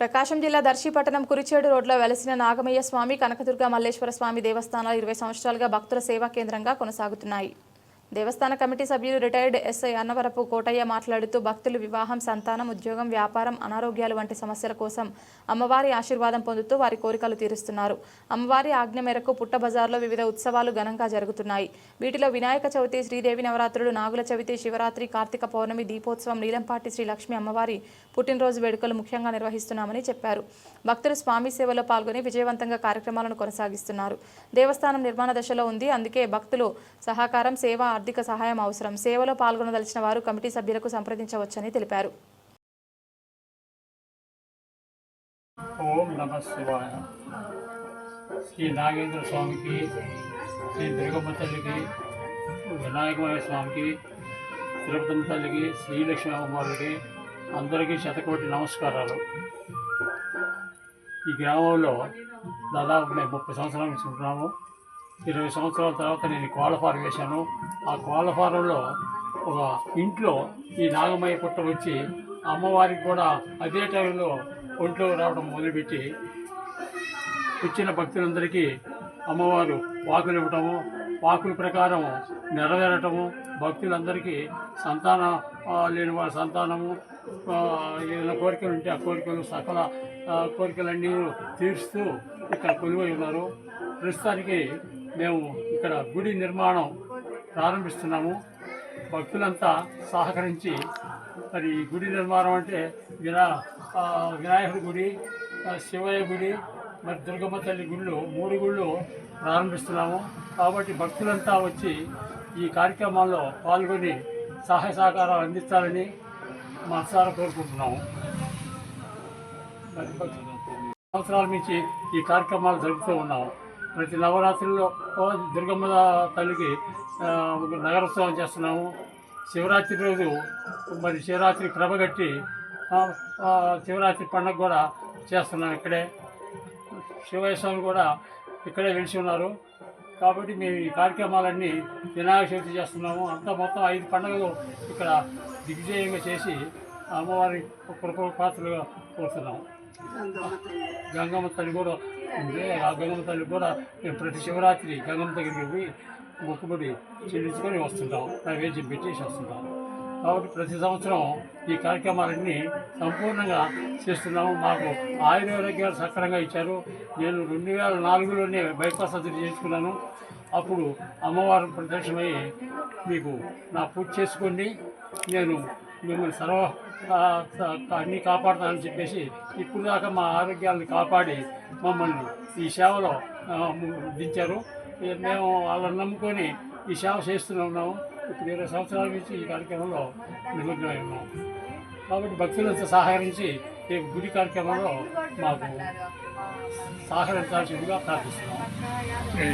ప్రకాశం జిల్లా దర్శిపట్టణం కురిచేడు రోడ్లో వెలసిన నాగమయ్య స్వామి కనకదుర్గ మల్లేశ్వర స్వామి దేవస్థానాలు ఇరవై సంవత్సరాలుగా భక్తుల సేవా కేంద్రంగా కొనసాగుతున్నాయి. దేవస్థాన కమిటీ సభ్యులు రిటైర్డ్ ఎస్ఐ అన్నవరపు కోటయ్య మాట్లాడుతూ భక్తులు వివాహం సంతానం ఉద్యోగం వ్యాపారం అనారోగ్యాలు వంటి సమస్యల కోసం అమ్మవారి ఆశీర్వాదం పొందుతూ వారి కోరికలు తీరుస్తున్నారు. అమ్మవారి ఆజ్ఞ మేరకు పుట్ట బజార్లో వివిధ ఉత్సవాలు ఘనంగా జరుగుతున్నాయి. వీటిలో వినాయక చవితి శ్రీదేవి నవరాత్రులు నాగుల చవితి శివరాత్రి కార్తీక పౌర్ణమి దీపోత్సవం నీలంపాటి శ్రీ లక్ష్మి అమ్మవారి పుట్టినరోజు వేడుకలు ముఖ్యంగా నిర్వహిస్తున్నామని చెప్పారు. భక్తులు స్వామి సేవలో పాల్గొని విజయవంతంగా కార్యక్రమాలను కొనసాగిస్తున్నారు. దేవస్థానం నిర్మాణ దశలో ఉంది. అందుకే భక్తులు సహకారం సేవ ఆర్థిక సహాయం అవసరం. సేవలో పాల్గొనదలిచిన వారు కమిటీ సభ్యులకు సంప్రదించవచ్చని తెలిపారు. ఓం నమ శివాయ. శ్రీ నాగేంద్ర స్వామికి శ్రీ దుర్గమ్మ తల్లికి వినాయకమయ స్వామికి తిరుపతమ్మ తల్లికి శ్రీలక్ష్మి అమ్మవారికి అందరికీ శతకోటి నమస్కారాలు. ఈ గ్రామంలో దాదాపు మేము ముప్పై సంవత్సరాలు నుంచి ఉంటున్నాము ఇరవై సంవత్సరాల తర్వాత నేను కోళ్ళ ఫారం వేశాను. ఆ కోళ్ళ ఫారంలో ఒక ఇంట్లో ఈ నాగమయ్య పుట్ట వచ్చి అమ్మవారికి కూడా అదే టైంలో ఒంట్లో రావడం మొదలుపెట్టి వచ్చిన భక్తులందరికీ అమ్మవారు వాకులు ఇవ్వటము వాకుల ప్రకారం నెరవేరటము భక్తులందరికీ సంతాన లేని వారి సంతానము ఏదైనా కోరికలు ఉంటే ఆ కోరికలు సకల కోరికలన్నీ తీరుస్తూ ఇక్కడ కొలువై ఉన్నారు. ప్రస్తుతానికి మేము ఇక్కడ గుడి నిర్మాణం ప్రారంభిస్తున్నాము. భక్తులంతా సహకరించి మరి ఈ గుడి నిర్మాణం అంటే వినా వినాయకుడి గుడి శివయ్య గుడి మరి దుర్గమ్మ తల్లి గుళ్ళు మూడు గుళ్ళు ప్రారంభిస్తున్నాము. కాబట్టి భక్తులంతా వచ్చి ఈ కార్యక్రమాల్లో పాల్గొని సహాయ సహకారాలు అందిస్తారని మనసారా కోరుకుంటున్నాము. సంవత్సరాల నుంచి ఈ కార్యక్రమాలు జరుపుతూ ఉన్నాము. ప్రతి నవరాత్రుల్లో దుర్గమ్మ తల్లికి నగరోత్సవం చేస్తున్నాము. శివరాత్రి రోజు మరి శివరాత్రి క్రమ కట్టి శివరాత్రి పండుగ కూడా చేస్తున్నాం ఇక్కడే. శివయ్య స్వామి కూడా ఇక్కడే వెలిసి ఉన్నారు. కాబట్టి మేము ఈ కార్యక్రమాలన్నీ వినాయక చవితి చేస్తున్నాము. అంతా మొత్తం ఐదు పండుగలు ఇక్కడ దిగ్విజయంగా చేసి అమ్మవారి కృప పాత్రలుగా కోరుతున్నాము. గంగమ్మ తల్లి కూడా ఉంది. ఆ గంగమ్మ తల్లి కూడా మేము ప్రతి శివరాత్రి గంగమ్మ దగ్గరికి పోయి మొక్కుబడి చెల్లించుకొని వస్తుంటాం. నైవేద్యం పెట్టేసి వస్తుంటాం. కాబట్టి ప్రతి సంవత్సరం ఈ కార్యక్రమాలన్నీ సంపూర్ణంగా చేస్తున్నాము. మాకు ఆయుర్వేదాలు సక్రమంగా ఇచ్చారు. నేను రెండు వేల నాలుగులోనే బైపాస్ సర్జరీ చేసుకున్నాను అప్పుడు అమ్మవారు ప్రత్యక్షమై మీకు నా పూజ చేసుకోండి. నేను మిమ్మల్ని సర్వ అన్నీ కాపాడుతానని చెప్పేసి ఇప్పుడు దాకా మా ఆరోగ్యాలను కాపాడి మమ్మల్ని ఈ సేవలో దించారు. మేము వాళ్ళని నమ్ముకొని ఈ సేవ చేస్తూనే ఉన్నాము. ఇప్పుడు ఇరవై సంవత్సరాల నుంచి ఈ కార్యక్రమంలో నిమగ్నమై ఉన్నాం కాబట్టి భక్తులంతా సహకరించి ఈ గుడి కార్యక్రమంలో మాకు సహకరించాల్సిందిగా ప్రార్థిస్తున్నాం